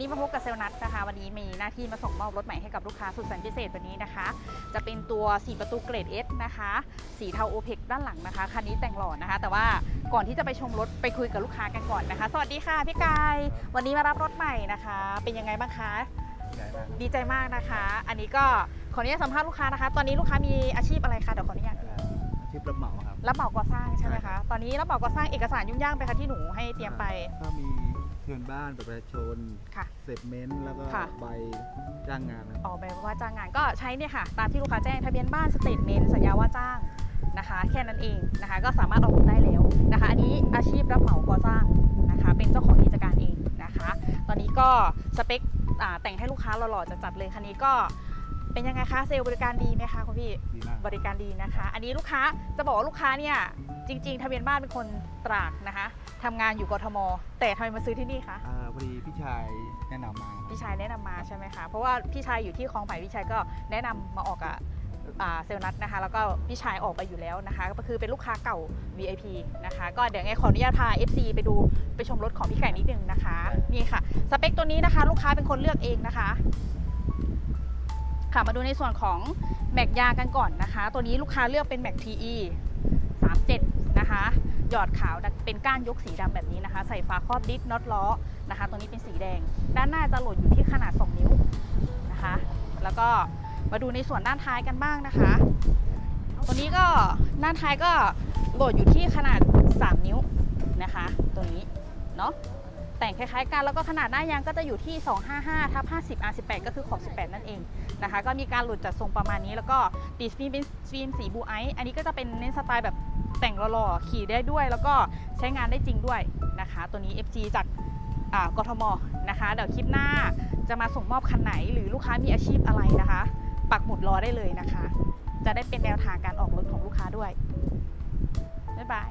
นี้มาพบกับเซลลนัทนะคะ วันนี้มีหน้าที่มาส่งมอบรถใหม่ให้กับลูกค้าสุดแสนพิเศษวันนี้นะคะ จะเป็นตัว 4 ประตูเกรด S นะคะ สีเทาโอเพกด้านหลังนะคะ คันนี้แต่งหล่อนะคะ แต่ว่าก่อนที่จะไปชมรถไปคุยกับลูกค้ากันก่อนนะคะ สวัสดีค่ะพี่กาย วันนี้มารับรถใหม่นะคะ เป็นยังไงบ้างคะใหญ่มากดีใจมากนะคะ อันนี้ก็ขออนุญาตสัมภาษณ์ลูกค้านะคะ ตอนนี้ลูกค้ามีอาชีพอะไรคะเดี๋ยวขออนุญาตอาชีพรับเหมาครับ รับเหมาก่อสร้างใช่ไหมใช่ครัคะบตอนนี้รับเหมาก่อสร้างเอกสารยุ่งยากไปคะที่หนูให้เตรียมไป ก็มี เงินบ้านประชาชนค่ะเสร็จเมนต์แล้วก็ค่ะ ใบจ้างงานนะออกใบว่าจ้างงานก็ใช้เนี่ยค่ะ ตามที่ลูกค้าแจ้งทะเบียนบ้านสเตทเมนต์สัญญาว่าจ้างนะคะ แค่นั้นเองนะคะ ก็สามารถออกรถได้แล้วนะคะ อันนี้อาชีพรับเหมาก่อสร้างนะคะ เป็นเจ้าของกิจการเองนะคะ ตอนนี้ก็สเปคอ่าแต่งให้ลูกค้าหล่อๆจัดๆเลยคันนี้ก็ เป็นยังไงคะเซลล์บริการดีไหมคะคุณพี่ดีมาก บริการดีนะคะ อันนี้ลูกค้าจะบอกว่าลูกค้าเนี่ยจริง ๆ ทะเบียนบ้านเป็นคนตรากนะคะทำงานอยู่กทม แต่ทำไมมาซื้อที่นี่คะ อ่าพอดีพี่ชายแนะนำมาครับ พี่ชายแนะนำมาใช่ไหมคะ เพราะว่าพี่ชายอยู่ที่คลองไผ่พี่ชายก็แนะนำมาออกกับอ่าเซลลนัทนะคะ แล้วก็พี่ชายออกไปอยู่แล้วนะคะ ก็คือเป็นลูกค้าเก่า VIP นะคะ ก็เดี๋ยวไงขออนุญาตพา FC ไปดูไปชมรถของพี่ไก่นิดนึงนะคะนี่ค่ะ สเปคตัวนี้นะคะ ลูกค้าเป็นคนเลือกเองนะคะ ค่ะมาดูในส่วนของแม็กยากันก่อนนะคะ ตัวนี้ลูกค้าเลือกเป็นแม็ก TE 37นะคะหยอดขาวเป็นก้านยกสีดำแบบนี้นะคะ ใส่ฝาครอบดิสน็อตล้อนะคะ ตัวนี้เป็นสีแดง ด้านหน้าจะโหลดอยู่ที่ขนาด 2 นิ้วนะคะ แล้วก็มาดูในส่วนด้านท้ายกันบ้างนะคะ ตัวนี้ก็ด้านท้ายก็โหลดอยู่ที่ขนาด 3 นิ้วนะคะ ตัวนี้เนาะ แต่งคล้ายๆกันแล้วก็ขนาดหน้ายางก็จะอยู่ที่ 255ทับ50 R18 ก็คือขอบ 18 นั่นเองนะคะ ก็มีการหลุดจัดทรงประมาณนี้ แล้วก็ติดฟิล์มเป็นฟิล์มสีบูไอซ์อันนี้ก็จะเป็นเน้นสไตล์แบบแต่งหล่อๆขี่ได้ด้วย แล้วก็ใช้งานได้จริงด้วยนะคะ ตัวนี้ FG จากกทมนะคะ เดี๋ยวคลิปหน้าจะมาส่งมอบคันไหน หรือลูกค้ามีอาชีพอะไรนะคะ ปักหมุดรอได้เลยนะคะ จะได้เป็นแนวทางการออกรถของลูกค้าด้วยบ๊ายบาย